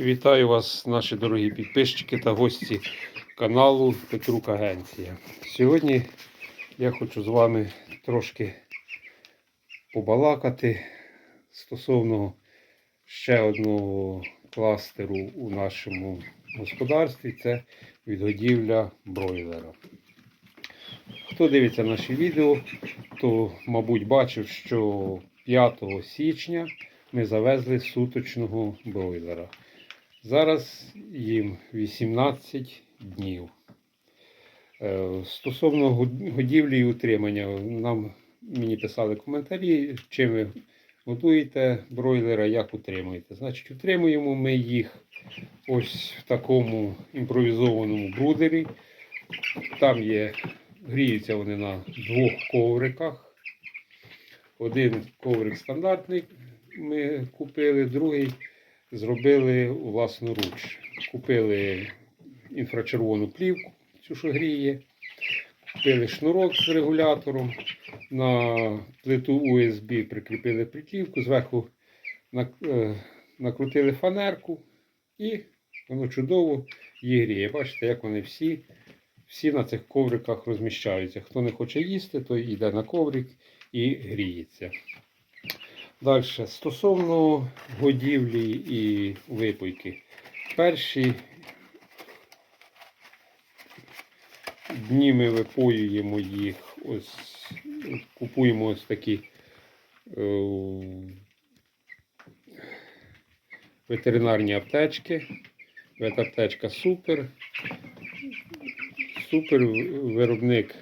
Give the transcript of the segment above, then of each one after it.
Вітаю вас, наші дорогі підписчики та гості каналу Петрук Агенція. Сьогодні я хочу з вами трошки побалакати стосовно ще одного кластеру у нашому господарстві це відгодівля бройлера. Хто дивиться наші відео, то, мабуть, бачив, що 5 січня ми завезли суточного бройлера. Зараз їм 18 днів. Е, Стосовно годівлі і утримання, нам мені писали коментарі, чим ви годуєте бройлера, як утримуєте. Значить, утримуємо ми їх ось в такому імпровізованому брудері. Там є, гріються вони на двох ковриках. Один коврик стандартний ми купили, другий зробили власноруч. Купили інфрачервону плівку, цю що гріє, купили шнурок з регулятором, на плиту USB прикріпили плівку, зверху е, накрутили фанерку і воно чудово її гріє. Бачите, як вони всі, всі на цих ковриках розміщаються. Хто не хоче їсти, той йде на коврик і гріється. Далі, стосовно годівлі і випойки. Перші дні ми випоюємо їх, ось купуємо ось такі е, ветеринарні аптечки. Ветаптечка супер. Супер виробник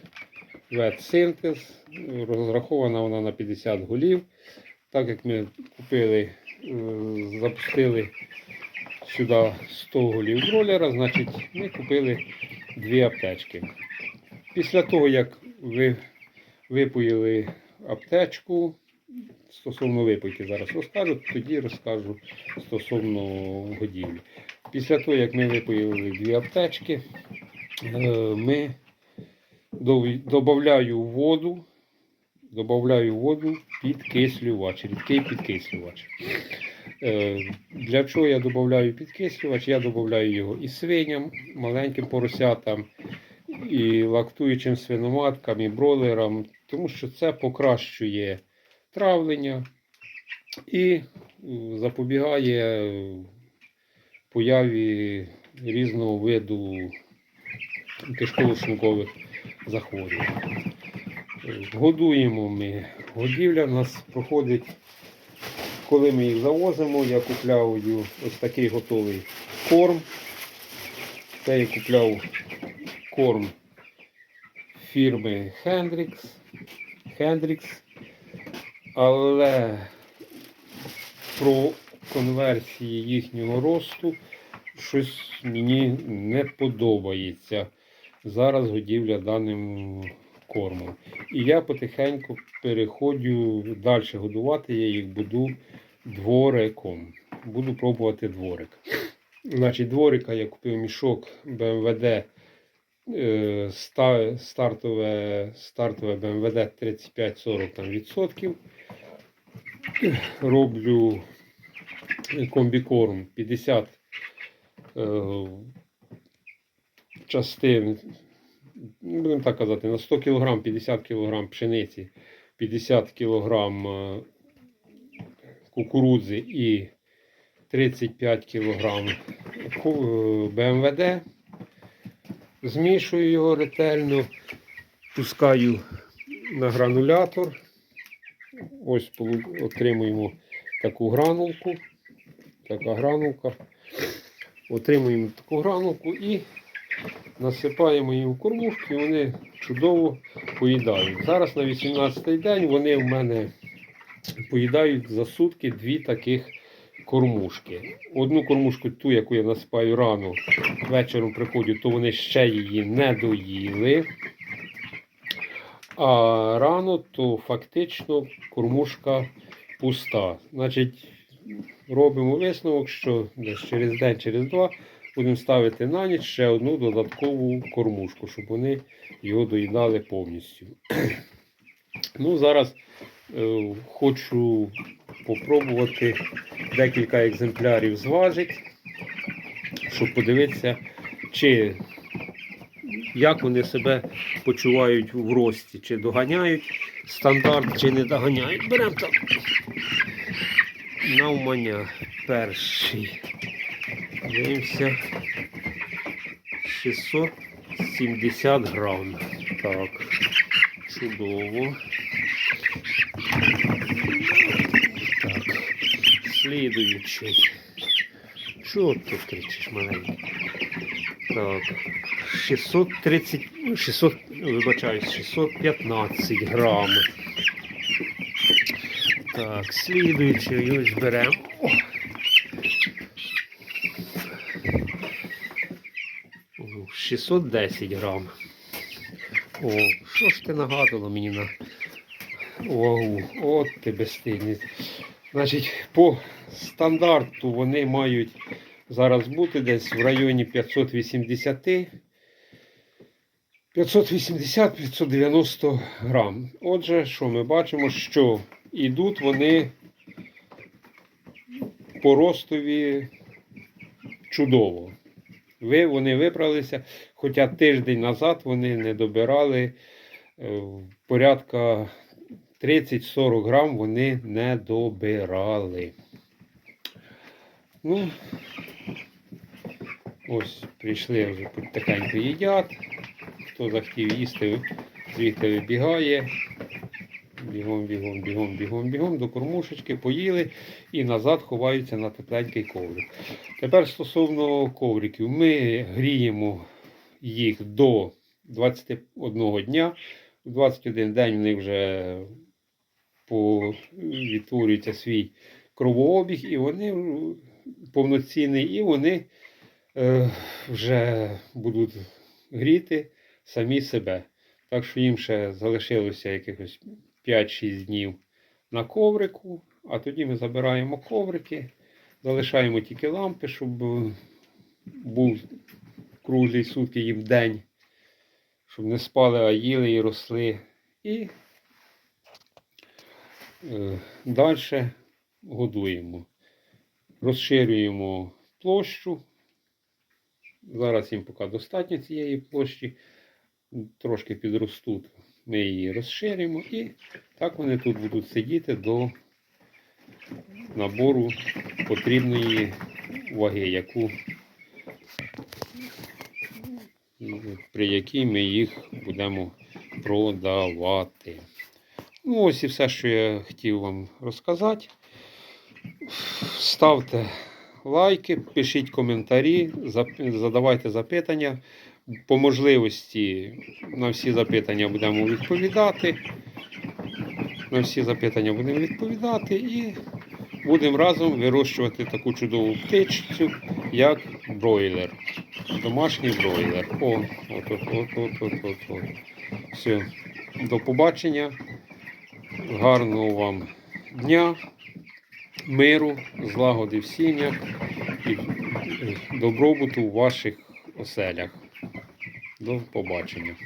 ветсинтез. Розрахована вона на 50 голів. Так як ми купили, е, запустили сюди 100 голів бролера, значить ми купили дві аптечки. Після того, як ви випоїли аптечку, стосовно випойки зараз розкажу, тоді розкажу стосовно годівлі. Після того, як ми випоїли дві аптечки, е, ми додаю воду, Добавляю воду підкислювач, рідкий підкислювач. Е, Для чого я додаю підкислювач? Я додаю його і свиням, маленьким поросятам, і лактуючим свиноматкам, і бролерам, тому що це покращує травлення і е, запобігає появі різного виду кишково-шлункових захворювань. Годуємо ми. Годівля в нас проходить, коли ми їх завозимо, я купляю ось такий готовий корм. Це я купляв корм фірми Hendrix. Hendrix. Але про конверсії їхнього росту щось мені не подобається. Зараз годівля даним кормом. І я потихеньку переходжу далі годувати, я їх буду двориком. Буду пробувати дворик. Значить, дворика я купив мішок БМВД е, стартове, стартове БМВД 35-40 там відсотків. Роблю комбікорм 50 е, частин будемо так казати, на 100 кг 50 кг пшениці, 50 кг е, кукурудзи і 35 кг БМВД. Змішую його ретельно, пускаю на гранулятор. Ось отримуємо таку гранулку. Така гранулка. Отримуємо таку гранулку і насипаємо їм в кормушки, вони чудово поїдають. Зараз на 18-й день вони в мене поїдають за сутки дві таких кормушки. Одну кормушку, ту, яку я насипаю рано, вечором приходжу, то вони ще її не доїли. А рано, то фактично кормушка пуста. Значить, робимо висновок, що десь через день, через два будемо ставити на ніч ще одну додаткову кормушку, щоб вони його доїдали повністю. ну, зараз е, хочу попробувати декілька екземплярів зважити. щоб подивитися, чи як вони себе почувають в рості, чи доганяють стандарт, чи не доганяють. Беремо так. Навмання перший. Дивимося. 670 грам. Так. Чудово. Так. Слідуючий. Чого ти кричиш маленький? Так. 630, ну, 600, вибачаюсь, 615 грам. Так, слідуючий ось беремо. О. О, 610 грам. О, що ж ти нагадувала мені на вагу? От ти безстидний. Значить, по стандарту вони мають зараз бути десь в районі 580 580-590 грам. Отже, що ми бачимо, що йдуть вони по ростові чудово. Ви, вони вибралися, хоча тиждень назад вони не добирали е, порядка 30-40 грам вони не добирали. Ну, ось прийшли вже потихеньку їдять. Хто захотів їсти, звідти вибігає. Бігом, бігом, бігом, бігом, бігом до кормушечки, поїли і назад ховаються на тепленький коврик. Тепер стосовно ковриків, ми гріємо їх до 21 дня. В 21 день в них вже відтворюється свій кровообіг, і вони повноцінний, і вони е, вже будуть гріти самі себе. Так що їм ще залишилося якихось 5-6 днів на коврику, а тоді ми забираємо коврики, залишаємо тільки лампи, щоб був круглий сутки їм день, щоб не спали, а їли і росли. І е, далі годуємо. Розширюємо площу. Зараз їм поки достатньо цієї площі. Трошки підростуть. Ми її розширимо і так вони тут будуть сидіти до набору потрібної ваги, яку, при якій ми їх будемо продавати. Ну, ось і все, що я хотів вам розказати. Ставте лайки, пишіть коментарі, задавайте запитання. По можливості на всі запитання будемо відповідати. На всі запитання будемо відповідати і будемо разом вирощувати таку чудову птичцю, як бройлер. Домашній бройлер. О, от, от, от, от, от, от. Все. До побачення. Гарного вам дня, миру, злагоди в сім'ях і добробуту в ваших оселях. До побачення.